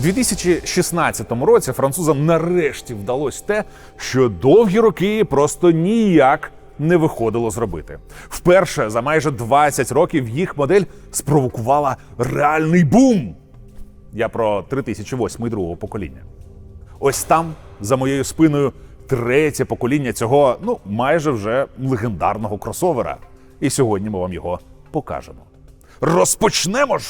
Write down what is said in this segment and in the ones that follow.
У 2016 році французам нарешті вдалося те, що довгі роки просто ніяк не виходило зробити. Вперше за майже 20 років їх модель спровокувала реальний бум. Я про 3008 другого покоління. Ось там, за моєю спиною, третє покоління цього, ну, майже вже легендарного кросовера. І сьогодні ми вам його покажемо. Розпочнемо ж!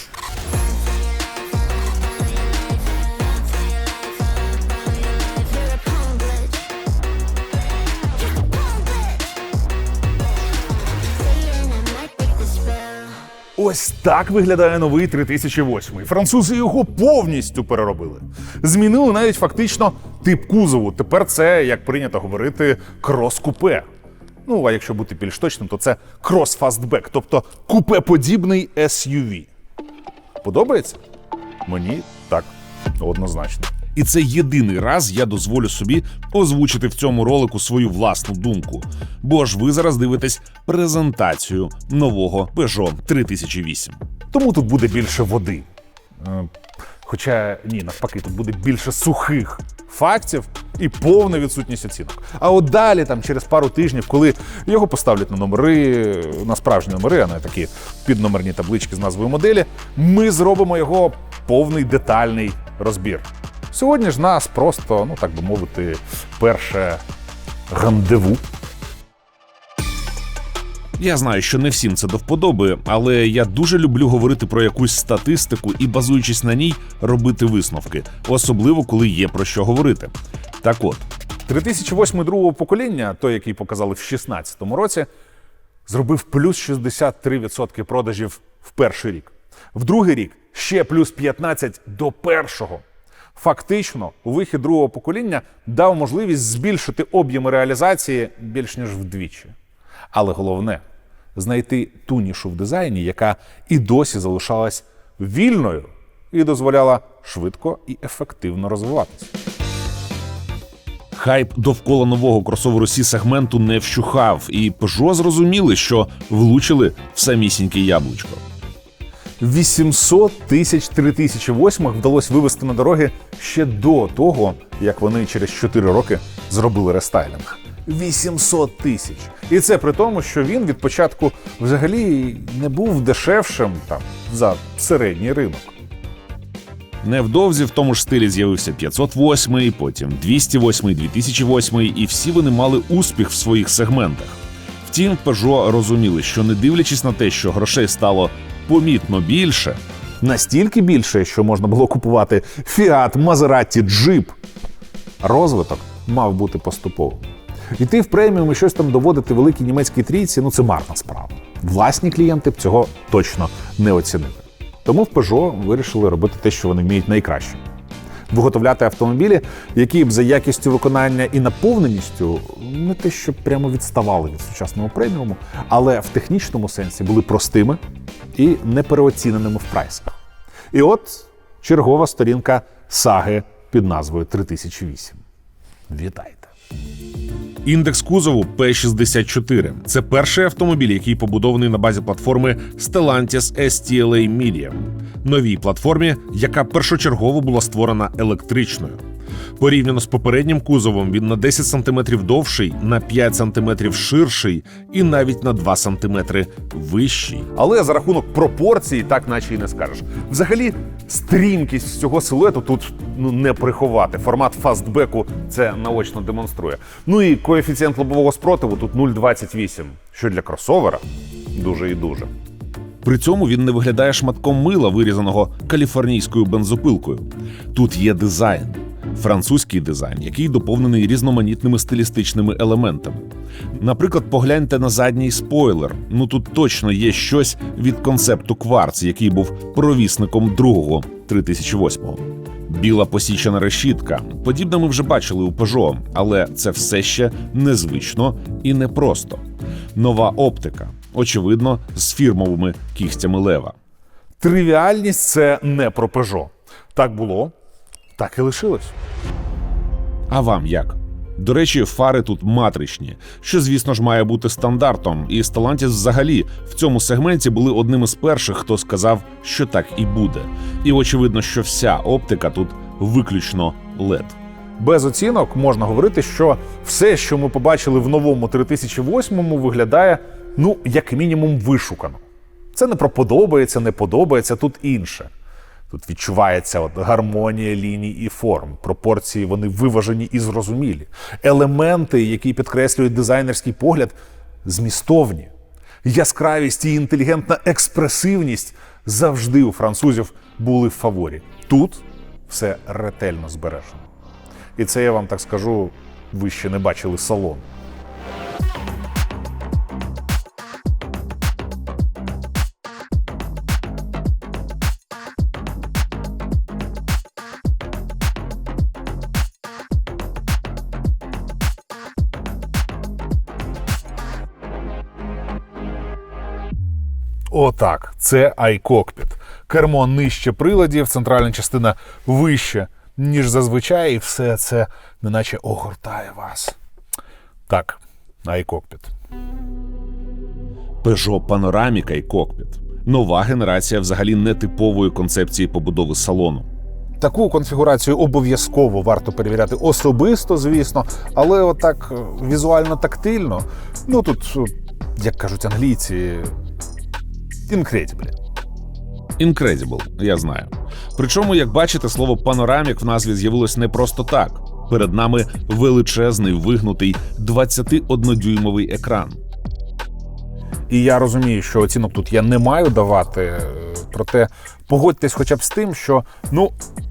Ось так виглядає новий 3008. Французи його повністю переробили. Змінили навіть фактично тип кузову. Тепер це, як прийнято говорити, крос-купе. Ну, а якщо бути більш точним, то це крос-фастбек, тобто купе-подібний SUV. Подобається? Мені так однозначно. І це єдиний раз я дозволю собі озвучити в цьому ролику свою власну думку. Бо ж ви зараз дивитесь презентацію нового Peugeot 3008. Тому тут буде більше води. Е, Хоча ні, навпаки, тут буде більше сухих фактів і повна відсутність оцінок. А от далі, там через пару тижнів, коли його поставлять на номери, на справжні номери, а не такі підномерні таблички з назвою моделі, ми зробимо його повний детальний розбір. Сьогодні ж нас просто, ну так би мовити, перше рандеву. Я знаю, що не всім це до вподоби, але я дуже люблю говорити про якусь статистику і, базуючись на ній, робити висновки, особливо коли є про що говорити. Так от, 3008 другого покоління, той, який показали в 2016 році, зробив плюс 63% продажів в перший рік. В другий рік ще плюс 15 до першого. Фактично, вихід другого покоління дав можливість збільшити об'єми реалізації більш ніж вдвічі. Але головне знайти ту нішу в дизайні, яка і досі залишалась вільною і дозволяла швидко і ефективно розвиватися. хайп довкола нового кросоверу сі сегменту не вщухав, і Peugeot зрозуміли, що влучили в самісіньке яблучко. 800 тисяч 3008 вдалося вивести на дороги ще до того, як вони через 4 роки зробили рестайлінг. 800 тисяч. І це при тому, що він від початку взагалі не був дешевшим там за середній ринок. Невдовзі в тому ж стилі з'явився 508, потім 208, 2008, і всі вони мали успіх в своїх сегментах. Втім, Peugeot розуміли, що не дивлячись на те, що грошей стало помітно більше, Настільки більше, що можна було купувати фіат, Мазераті, джип. Розвиток мав бути поступовим. Іти в преміум і щось там доводити великій німецькій трійці ну це марна справа. Власні клієнти б цього точно не оцінили. Тому в Peugeot вирішили робити те, що вони вміють найкраще. Виготовляти автомобілі, які б за якістю виконання і наповненістю не те, що прямо відставали від сучасного преміуму, але в технічному сенсі були простими і непереоціненими в прайсах. І от чергова сторінка саги під назвою 3008. Вітайте! Індекс кузову P64 – це перший автомобіль, який побудований на базі платформи Stellantis STLA Medium, новій платформі, яка першочергово була створена електричною. Порівняно з попереднім кузовом, він на 10 см довший, на 5 см ширший і навіть на 2 см вищий. Але за рахунок пропорцій, так наче і не скажеш. Взагалі, стрімкість цього силуету тут ну не приховати. Формат фастбеку це наочно демонструє. Ну і коефіцієнт лобового спротиву тут 0,28, що для кросовера дуже і дуже. При цьому він не виглядає шматком мила, вирізаного каліфорнійською бензопилкою. Тут є дизайн, французький дизайн, який доповнений різноманітними стилістичними елементами. Наприклад, погляньте на задній спойлер. Ну тут точно є щось від концепту кварц, який був провісником другого 3008-го. Біла посічена решітка. Подібне ми вже бачили у Peugeot, але це все ще незвично і непросто. Нова оптика, очевидно, з фірмовими кігтями лева. Тривіальність це не про Peugeot. Так було, так і лишилось. А вам як? До речі, фари тут матричні, що, звісно ж, має бути стандартом, і Stellantis взагалі в цьому сегменті були одним із перших, хто сказав, що так і буде. І очевидно, що вся оптика тут виключно LED. Без оцінок можна говорити, що все, що ми побачили в новому 3008-му, виглядає, ну, як мінімум, вишукано. Це не про подобається, не подобається, тут інше. Тут відчувається от гармонія ліній і форм. Пропорції вони виважені і зрозумілі. Елементи, які підкреслюють дизайнерський погляд, змістовні. Яскравість і інтелігентна експресивність завжди у французів були в фаворі. Тут все ретельно збережено. І це я вам так скажу, ви ще не бачили салон. Отак, це iCockpit. Кермо нижче приладів, центральна частина вище, ніж зазвичай, і все це неначе огортає вас. Так, iCockpit. Peugeot Panoramica і кокпіт. Нова генерація взагалі нетипової концепції побудови салону. Таку конфігурацію обов'язково варто перевіряти особисто, звісно, але отак е, візуально тактильно. Ну тут, е, як кажуть англійці, incredible. Incredible, я знаю. Причому, як бачите, слово панорамік в назві з'явилось не просто так. Перед нами величезний вигнутий 21-дюймовий екран. І я розумію, що оцінок тут я не маю давати. е, Проте погодьтесь хоча б з тим, що ну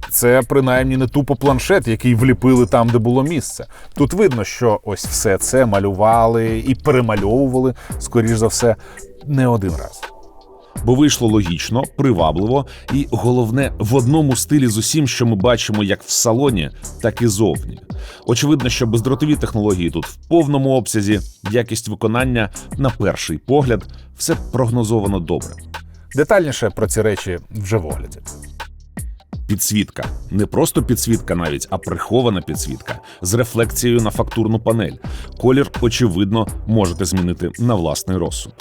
це принаймні не тупо планшет, який вліпили там, де було місце. Тут видно, що ось все це малювали і перемальовували, скоріш за все, не один раз. Бо вийшло логічно, привабливо і головне в одному стилі з усім, що ми бачимо як в салоні, так і зовні. Очевидно, що бездротові технології тут в повному обсязі, якість виконання на перший погляд, все прогнозовано добре. Детальніше про ці речі вже в огляді. Підсвітка не просто підсвітка, навіть а прихована підсвітка з рефлекцією на фактурну панель. Колір, очевидно, можете змінити на власний розсуд.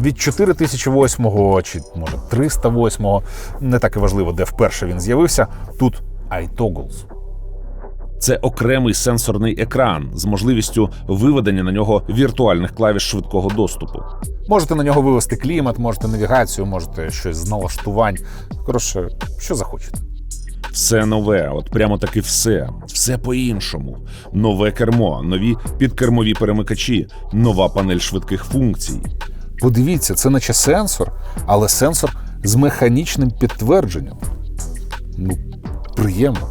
Від 4008 чи може 308 не так і важливо, де вперше він з'явився. Тут iToggles. Це окремий сенсорний екран з можливістю виведення на нього віртуальних клавіш швидкого доступу. Можете на нього вивести клімат, можете навігацію, можете щось з налаштувань. Коротше, що захочете. Все нове, от прямо таки все, все по-іншому. Нове кермо, нові підкермові перемикачі, нова панель швидких функцій. Подивіться, це наче сенсор, але сенсор з механічним підтвердженням. Ну, приємно.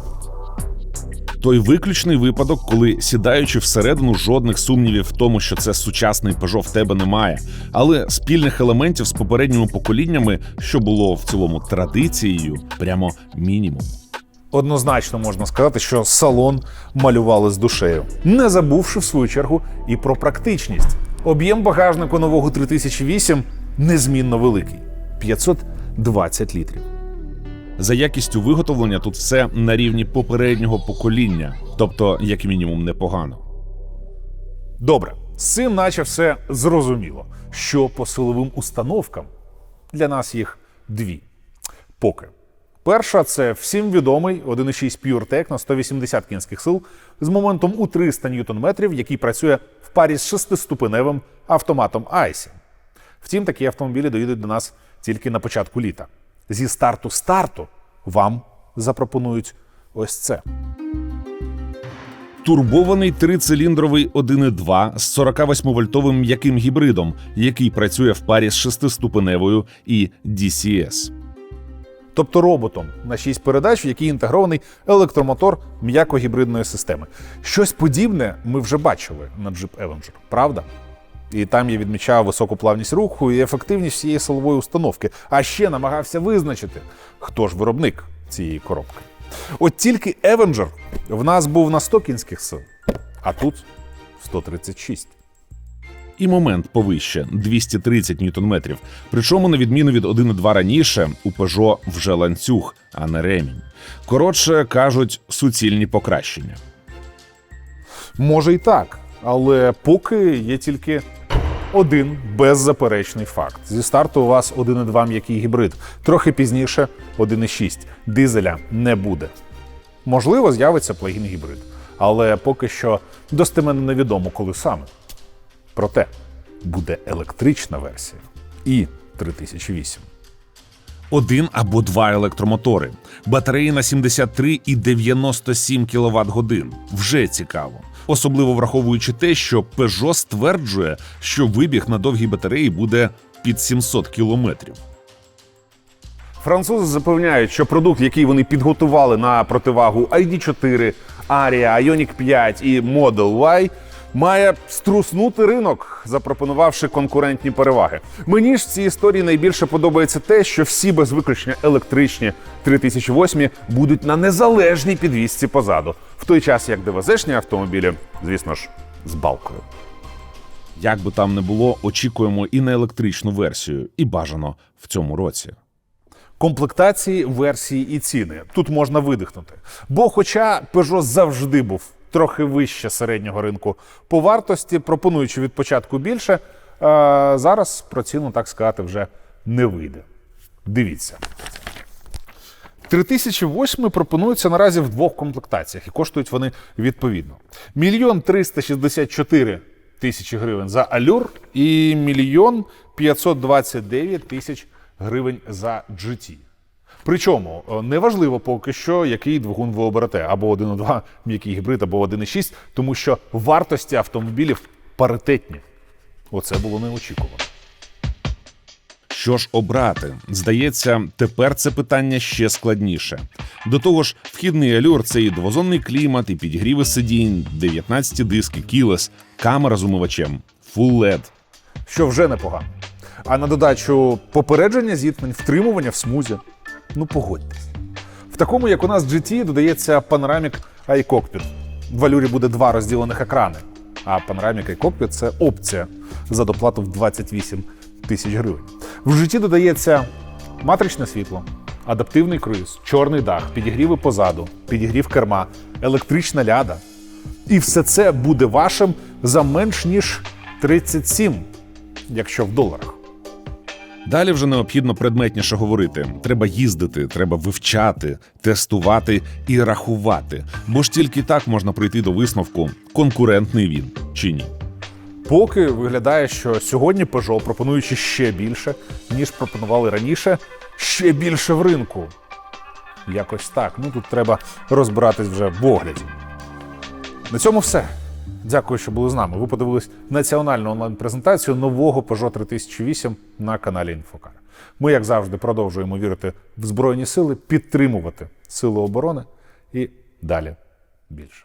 Той виключний випадок, коли сідаючи всередину, жодних сумнівів в тому, що це сучасний Peugeot в тебе немає, але спільних елементів з попередніми поколіннями, що було в цілому традицією, прямо мінімум. Однозначно можна сказати, що салон малювали з душею, не забувши в свою чергу і про практичність. Об'єм багажнику нового 3008 незмінно великий 520 літрів. За якістю виготовлення тут все на рівні попереднього покоління, тобто, як мінімум, непогано. Добре, з цим наче все зрозуміло. Що по силовим установкам? Для нас їх дві. Поки. Перша це всім відомий 1.6 PureTech на 180 кінських сил з моментом у 300 ньютон-метрів, який працює в парі з шестиступеневим автоматом ICE. Втім, такі автомобілі доїдуть до нас тільки на початку літа. Зі старту старту вам запропонують ось це. Турбований трициліндровий 1.2 з 48-вольтовим м'яким гібридом, який працює в парі з шестиступеневою і DCS. Тобто роботом на 6 передач, в якій інтегрований електромотор м'якогібридної системи. Щось подібне ми вже бачили на Jeep Avenger, правда? І там я відмічав високу плавність руху і ефективність всієї силової установки, а ще намагався визначити, хто ж виробник цієї коробки. От тільки Avenger в нас був на 100 кінських сил, а тут 136. І момент повище 230 ньютон-метрів. Причому, на відміну від 1.2 раніше, у Peugeot вже ланцюг, а не ремінь. Коротше кажуть, суцільні покращення. Може і так, але поки є тільки один беззаперечний факт. Зі старту у вас 1,2 м'який гібрид. Трохи пізніше 1,6. Дизеля не буде. Можливо, з'явиться плагін гібрид, але поки що достеменно невідомо, коли саме. Проте буде електрична версія і 3008. Один або два електромотори, батареї на 73 і 97 кВт годин. Вже цікаво. Особливо враховуючи те, що Peugeot стверджує, що вибіг на довгій батареї буде під 700 кілометрів. Французи запевняють, що продукт, який вони підготували на противагу ID4, Aria, Ioniq 5 і Model Y, має струснути ринок, запропонувавши конкурентні переваги. Мені ж в цій історії найбільше подобається те, що всі без виключення електричні 3008 будуть на незалежній підвісці позаду, в той час як ДВЗшні автомобілі, звісно ж, з балкою. Як би там не було, очікуємо і на електричну версію, і бажано в цьому році. комплектації, версії і ціни. Тут можна видихнути. Бо, хоча Peugeot завжди був трохи вище середнього ринку по вартості, пропонуючи від початку більше, е, зараз про ціну так сказати вже не вийде. Дивіться. 3008 пропонуються наразі в двох комплектаціях, і коштують вони відповідно. Мільйон 364 тисячі гривень за Allure і мільйон 529 тисяч гривень за GT. Причому е, неважливо поки що, який двигун ви оберете, або 1.2 м'який гібрид, або 1.6, тому що вартості автомобілів паритетні. Оце було неочікувано. Що ж обрати? Здається, тепер це питання ще складніше. До того ж, вхідний алюр це і двозонний клімат, і підігріви сидінь, 19 диски, кілес, камера з умивачем, Full LED. що вже непогано. А на додачу попередження зіткнень, втримування в смузі. Ну погодьтесь. В такому, як у нас GT, додається панорамік iCockpit. В Алюрі буде два розділених екрани. А панорамік iCockpit – це опція за доплату в 28 тисяч гривень. В GT додається матричне світло, адаптивний круїз, чорний дах, підігріви позаду, підігрів керма, електрична ляда. І все це буде вашим за менш ніж 37, якщо в доларах. Далі вже необхідно предметніше говорити. Треба їздити, треба вивчати, тестувати і рахувати. Бо ж тільки так можна прийти до висновку, конкурентний він чи ні. Поки виглядає, що сьогодні Peugeot, пропонуючи ще більше, ніж пропонували раніше, ще більше в ринку. Якось так. Ну тут треба розбиратись вже в огляді. На цьому все. Дякую, що були з нами. Ви подивились національну онлайн-презентацію нового Peugeot 3008 на каналі Інфокар. Ми, як завжди, продовжуємо вірити в Збройні сили, підтримувати Сили оборони і далі більше.